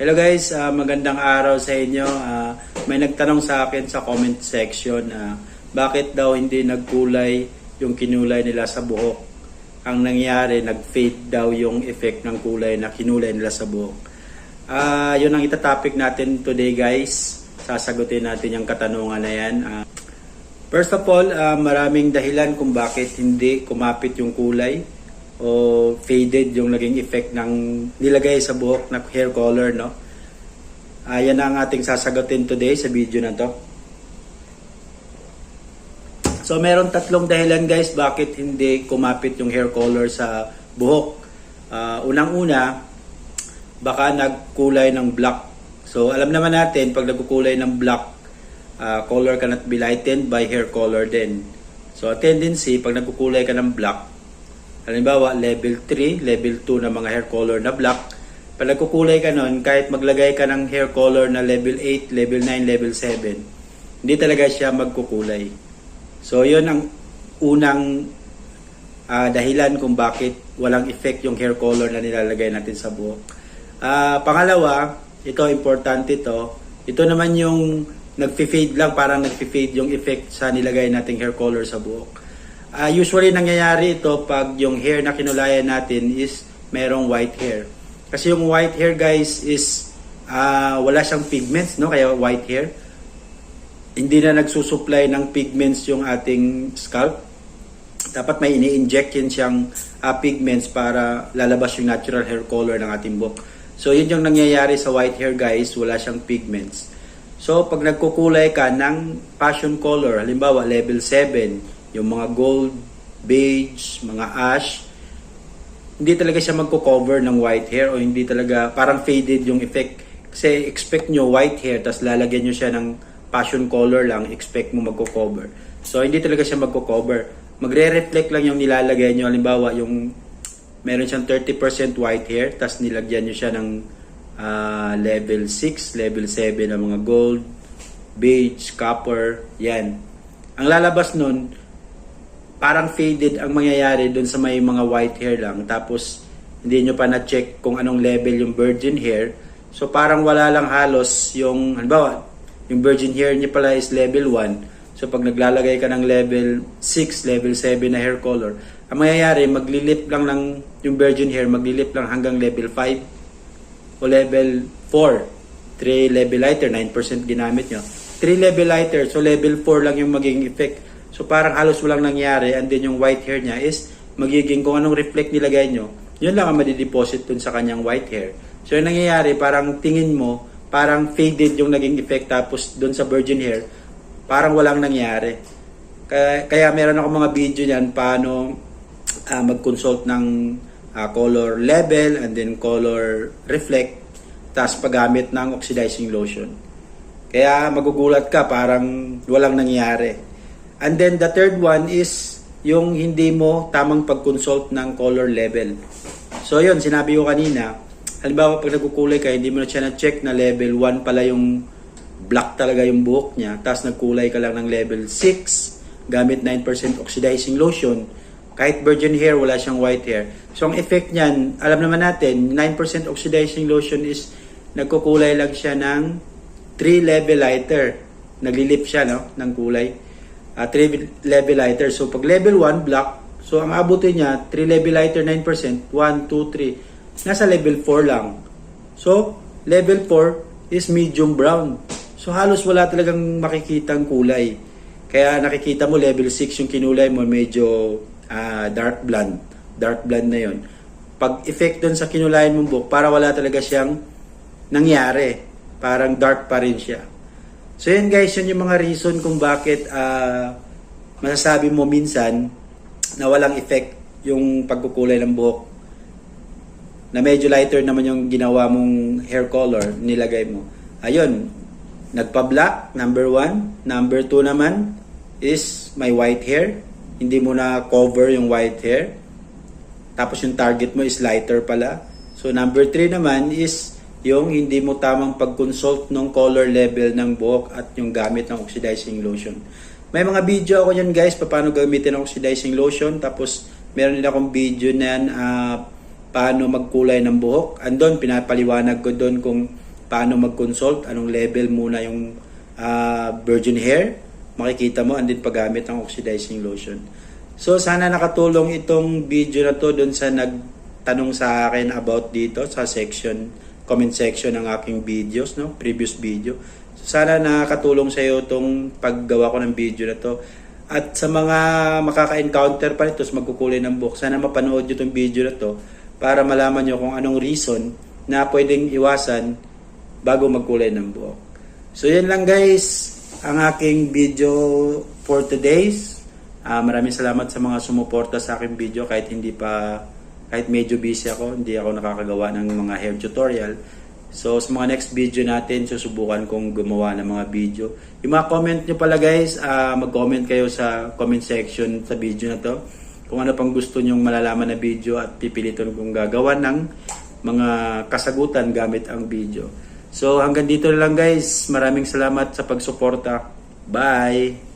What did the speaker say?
Hello guys, ah, magandang araw sa inyo. Ah, may nagtanong sa akin sa comment section, ah, bakit daw hindi nagkulay yung kinulay nila sa buhok? Ang nangyari, nag-fade daw yung effect ng kulay na kinulay nila sa buhok. Ah, yun ang itatopic natin today guys. Sasagutin natin yung katanungan na yan. Ah, First of all, ah, maraming dahilan kung bakit hindi kumapit yung kulay o faded yung naging effect ng nilagay sa buhok na hair color, no? Ah, yan ang ating sasagutin today sa video na to. So, meron tatlong dahilan guys bakit hindi kumapit yung hair color sa buhok. Ah, unang-una, baka nagkulay ng black. So, alam naman natin, pag nagkukulay ng black, uh, color cannot be lightened by hair color din. So, tendency, pag nagkukulay ka ng black, halimbawa, level 3, level 2 na mga hair color na black, pag nagkukulay ka nun, kahit maglagay ka ng hair color na level 8, level 9, level 7, hindi talaga siya magkukulay. So, yun ang unang ah, dahilan kung bakit walang effect yung hair color na nilalagay natin sa buhok. Ah, pangalawa, ito importante to. Ito naman yung nagfi-fade lang, parang nagfi-fade yung effect sa nilagay nating hair color sa buhok. Ah, usually nangyayari ito pag yung hair na kinulayan natin is merong white hair. Kasi yung white hair guys is ah, wala siyang pigments, no? Kaya white hair. Hindi na nagsusupply ng pigments yung ating scalp dapat may ini-inject yun siyang ah, pigments para lalabas yung natural hair color ng ating buhok. So, yun yung nangyayari sa white hair guys, wala siyang pigments. So, pag nagkukulay ka ng passion color, halimbawa level 7, yung mga gold, beige, mga ash, hindi talaga siya magko-cover ng white hair o hindi talaga, parang faded yung effect. Kasi expect nyo white hair, tapos lalagyan nyo siya ng passion color lang, expect mo magko-cover. So, hindi talaga siya magko-cover. Magre-reflect lang yung nilalagay nyo. Halimbawa, yung meron siyang 30% white hair, tapos nilagyan nyo siya ng ah, level 6, level 7 ng mga gold, beige, copper, yan. Ang lalabas nun, parang faded ang mangyayari dun sa may mga white hair lang. Tapos, hindi nyo pa na-check kung anong level yung virgin hair. So, parang wala lang halos yung, halimbawa, yung virgin hair niya pala is level 1. So, pag naglalagay ka ng level 6, level 7 na hair color, ang mangyayari, maglilip lang ng yung virgin hair, maglilip lang hanggang level 5 o level 4. 3 level lighter, 9% ginamit nyo. 3 level lighter, so level 4 lang yung magiging effect. So parang halos walang nangyari and then yung white hair niya is magiging kung anong reflect nilagay nyo, yun lang ang madideposit dun sa kanyang white hair. So yung nangyayari, parang tingin mo, parang faded yung naging effect tapos dun sa virgin hair, parang walang nangyari. Kaya, kaya meron ako mga video niyan paano ah, mag-consult ng ah, color level and then color reflect tapos paggamit ng oxidizing lotion. Kaya magugulat ka parang walang nangyari. And then the third one is yung hindi mo tamang pag-consult ng color level. So yun, sinabi ko kanina, halimbawa pag nagkukulay ka, hindi mo na siya na-check na level 1 pala yung black talaga yung buhok niya, tapos nagkulay ka lang ng level 6 gamit 9% oxidizing lotion, kahit virgin hair, wala siyang white hair. So ang effect niyan, alam naman natin, 9% oxidizing lotion is nagkukulay lang siya ng 3 level lighter. Naglilip siya no, ng kulay. 3 level lighter. So pag level 1, black. So ang abutin niya, 3 level lighter, 9%. 1, 2, 3. Nasa level 4 lang. So, level 4 is medium brown. So halos wala talagang makikitang kulay. Kaya nakikita mo level 6 yung kinulay mo medyo ah, dark blonde. Dark blonde na yon. Pag effect dun sa kinulayan mong buhok, para wala talaga siyang nangyari. Parang dark pa rin siya. So yun guys, yun yung mga reason kung bakit ah, masasabi mo minsan na walang effect yung pagkukulay ng buhok na medyo lighter naman yung ginawa mong hair color nilagay mo. Ayun, nagpa-black, number one. Number two naman is may white hair. Hindi mo na cover yung white hair. Tapos yung target mo is lighter pala. So number three naman is yung hindi mo tamang pag-consult ng color level ng buhok at yung gamit ng oxidizing lotion. May mga video ako yan guys, paano gamitin ang oxidizing lotion. Tapos meron din akong video na yan, ah, paano magkulay ng buhok. Andon, pinapaliwanag ko doon kung paano mag-consult, anong level muna yung ah, virgin hair, makikita mo, and then paggamit ng oxidizing lotion. So sana nakatulong itong video na to dun sa nagtanong sa akin about dito sa section, comment section ng aking videos, no? previous video. Sana nakatulong sa iyo itong paggawa ko ng video na to. At sa mga makaka-encounter pa nito, magkukulay ng buhok, sana mapanood nyo itong video na to para malaman nyo kung anong reason na pwedeng iwasan bago magkulay ng buhok. So yan lang guys, ang aking video for today's. Ah, maraming salamat sa mga sumuporta sa aking video kahit hindi pa kahit medyo busy ako, hindi ako nakakagawa ng mga hair tutorial. So sa mga next video natin, susubukan kong gumawa ng mga video. Yung mga comment nyo pala guys, ah, mag-comment kayo sa comment section sa video na to. Kung ano pang gusto nyong malalaman na video at pipilitin kong gagawa ng mga kasagutan gamit ang video. So hanggang dito na lang guys. Maraming salamat sa pagsuporta. Bye!